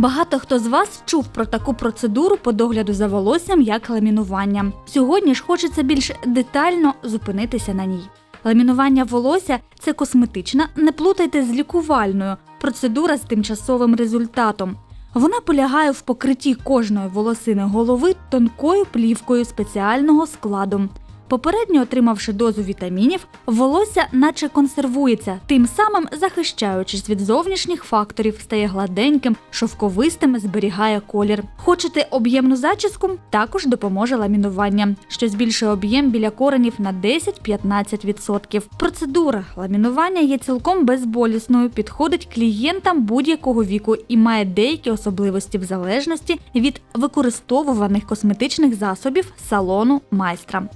Багато хто з вас чув про таку процедуру по догляду за волоссям, як ламінування. Сьогодні ж хочеться більш детально зупинитися на ній. Ламінування волосся це косметична, не плутайте з лікувальною процедура з тимчасовим результатом. Вона полягає в покритті кожної волосини голови тонкою плівкою спеціального складу. Попередньо отримавши дозу вітамінів, волосся наче консервується, тим самим захищаючись від зовнішніх факторів, стає гладеньким, шовковистим, зберігає колір. Хочете об'ємну зачіску? Також допоможе ламінування, що збільшує об'єм біля коренів на 10-15%. Процедура ламінування є цілком безболісною, підходить клієнтам будь-якого віку і має деякі особливості в залежності від використовуваних косметичних засобів салону майстра.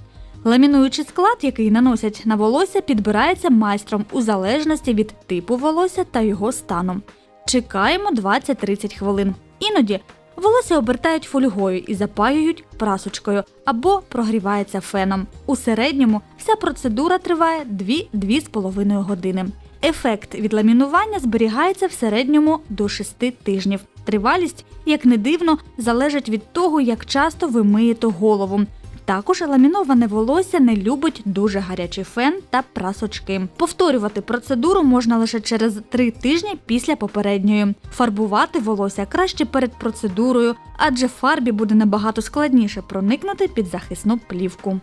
Ламінуючий склад, який наносять на волосся, підбирається майстром у залежності від типу волосся та його стану. Чекаємо 20-30 хвилин. Іноді волосся обертають фольгою і запаюють прасочкою або прогрівається феном. У середньому вся процедура триває 2-2,5 години. Ефект від ламінування зберігається в середньому до 6 тижнів. Тривалість, як не дивно, залежить від того, як часто ви миєте голову. Також ламіноване волосся не любить дуже гарячий фен та прасочки. Повторювати процедуру можна лише через 3 тижні після попередньої. Фарбувати волосся краще перед процедурою, адже фарбі буде набагато складніше проникнути під захисну плівку.